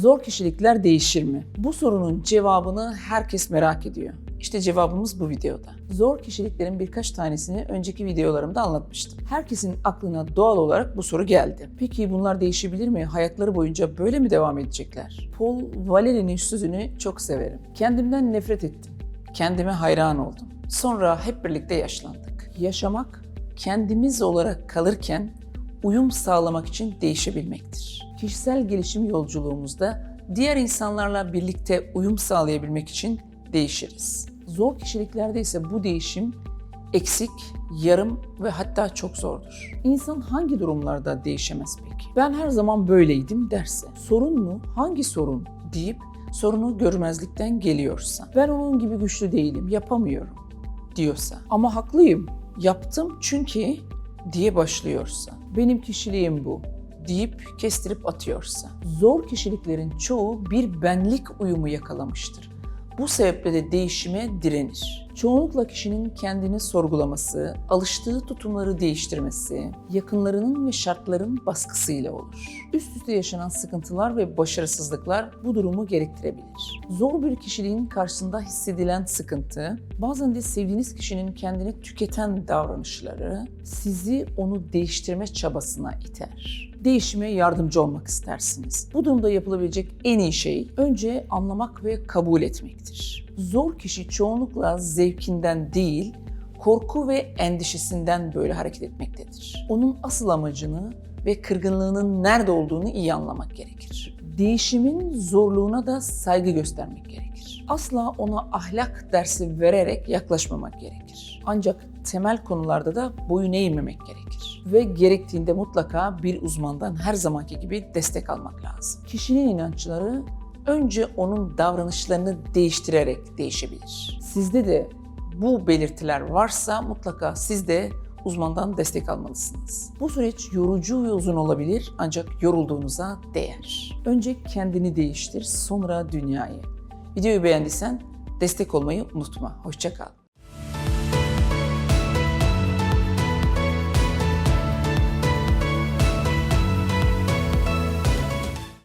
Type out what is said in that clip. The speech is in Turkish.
Zor kişilikler değişir mi? Bu sorunun cevabını herkes merak ediyor. İşte cevabımız bu videoda. Zor kişiliklerin birkaç tanesini önceki videolarımda anlatmıştım. Herkesin aklına doğal olarak bu soru geldi. Peki bunlar değişebilir mi? Hayatları boyunca böyle mi devam edecekler? Paul Valeri'nin sözünü çok severim. Kendimden nefret ettim. Kendime hayran oldum. Sonra hep birlikte yaşlandık. Yaşamak kendimiz olarak kalırken uyum sağlamak için değişebilmektir. Kişisel gelişim yolculuğumuzda diğer insanlarla birlikte uyum sağlayabilmek için değişiriz. Zor kişiliklerde ise bu değişim eksik, yarım ve hatta çok zordur. İnsan hangi durumlarda değişemez peki? Ben her zaman böyleydim derse, sorun mu? Hangi sorun? deyip sorunu görmezlikten geliyorsa, ben onun gibi güçlü değilim, yapamıyorum diyorsa ama haklıyım, yaptım çünkü diye başlıyorsa, benim kişiliğim bu deyip kestirip atıyorsa, zor kişiliklerin çoğu bir benlik uyumu yakalamıştır. Bu sebeple de değişime direnir. Çoğunlukla kişinin kendini sorgulaması, alıştığı tutumları değiştirmesi, yakınlarının ve şartların baskısıyla olur. Üst üste yaşanan sıkıntılar ve başarısızlıklar bu durumu gerektirebilir. Zor bir kişiliğin karşısında hissedilen sıkıntı, bazen de sevdiğiniz kişinin kendini tüketen davranışları sizi onu değiştirme çabasına iter değişime yardımcı olmak istersiniz. Bu durumda yapılabilecek en iyi şey önce anlamak ve kabul etmektir. Zor kişi çoğunlukla zevkinden değil, korku ve endişesinden böyle hareket etmektedir. Onun asıl amacını ve kırgınlığının nerede olduğunu iyi anlamak gerekir. Değişimin zorluğuna da saygı göstermek gerekir. Asla ona ahlak dersi vererek yaklaşmamak gerekir. Ancak temel konularda da boyun eğmemek gerekir. Ve gerektiğinde mutlaka bir uzmandan her zamanki gibi destek almak lazım. Kişinin inançları önce onun davranışlarını değiştirerek değişebilir. Sizde de bu belirtiler varsa mutlaka siz de uzmandan destek almalısınız. Bu süreç yorucu ve uzun olabilir ancak yorulduğunuza değer. Önce kendini değiştir, sonra dünyayı. Videoyu beğendiysen destek olmayı unutma. Hoşça kal.